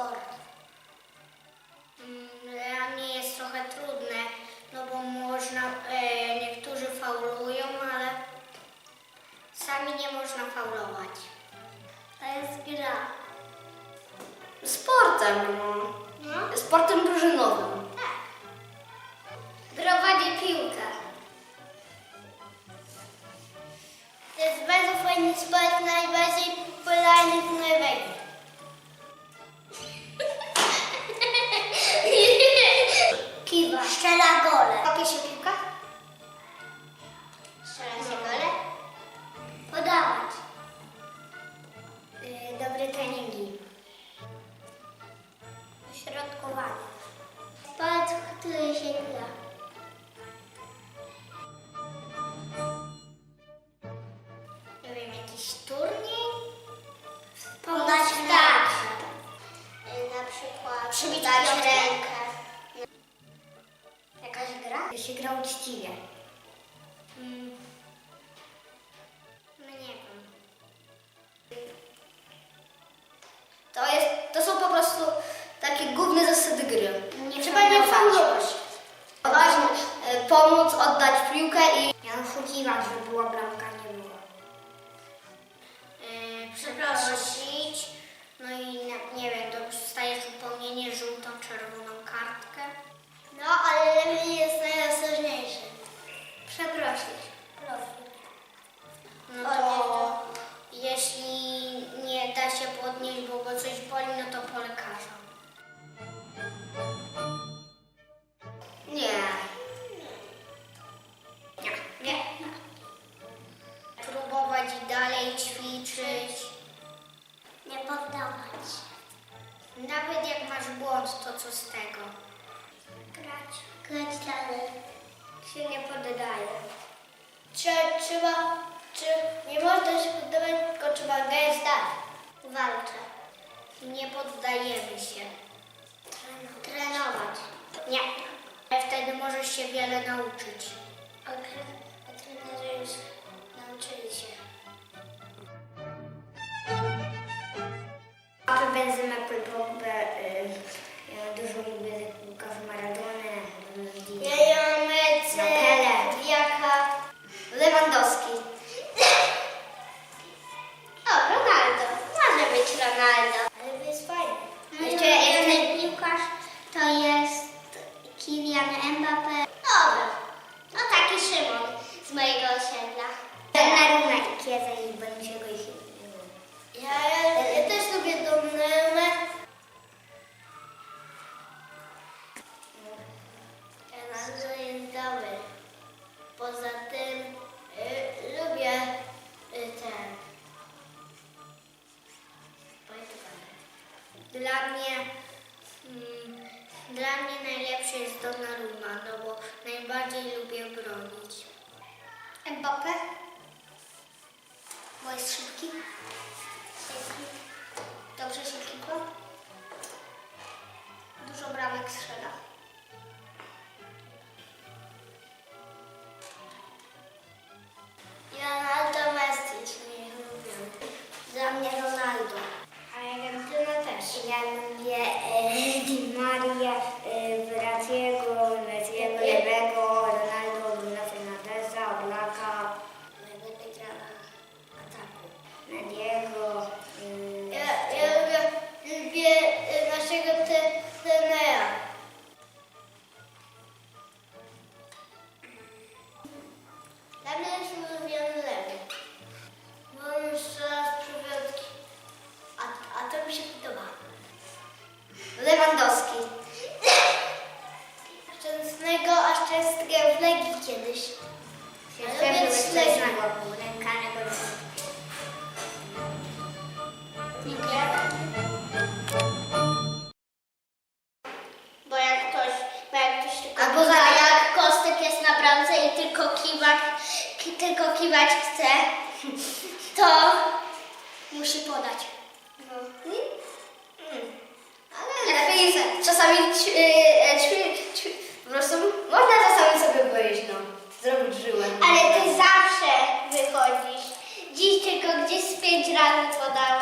sporo. Mm, dla mnie jest trochę trudne, no bo można, e, niektórzy faulują, ale sami nie można faulować. To jest gra. Sportem, no. no? Sportem drużynowym. Tak. Prowadzi piłkę. To jest bardzo fajny sport, najbardziej popularny w przykład przybić rękę. Jakaś gra? się gra uczciwie. Mm. No nie wiem. To, jest, to są po prostu takie główne zasady gry. Nie Trzeba nie faulować. Ważne, e, pomóc, oddać piłkę i nie oszukiwać, żeby była bramka, nie było. Yy, masz błąd, to co z tego? Grać. Grać dalej. Się nie poddaje. Trzeba, trzeba, czy nie można się poddawać, tylko trzeba grać dalej. Walczę. Nie poddajemy się. Trenować. Nie. Ale wtedy możesz się wiele nauczyć. A, a trenerzy już nauczyli się. Mapy Benzema, Paul Ronaldo jest dobry. Poza tym y, lubię y, ten. Dla mnie, mm, dla mnie najlepszy jest Donnarumma, no bo najbardziej lubię bronić. Mbappé? Bo jest szybki. Dobrze się klikło. Dużo bramek strzela. Mnie Ronaldo. A Argentyna też. Ja lubię e, Di Maria, tylko Albo kiwa, za- jak Kostek jest na bramce i tylko kiwać, ki, tylko kiwać chce, to musi podać. No. Ale lepiej czasami ćwi, ćwi, po prostu można czasami sobie wyjść, no. Zrobić żyłę. Ale ty zawsze wychodzisz. Dziś tylko gdzieś z pięć razy podałeś.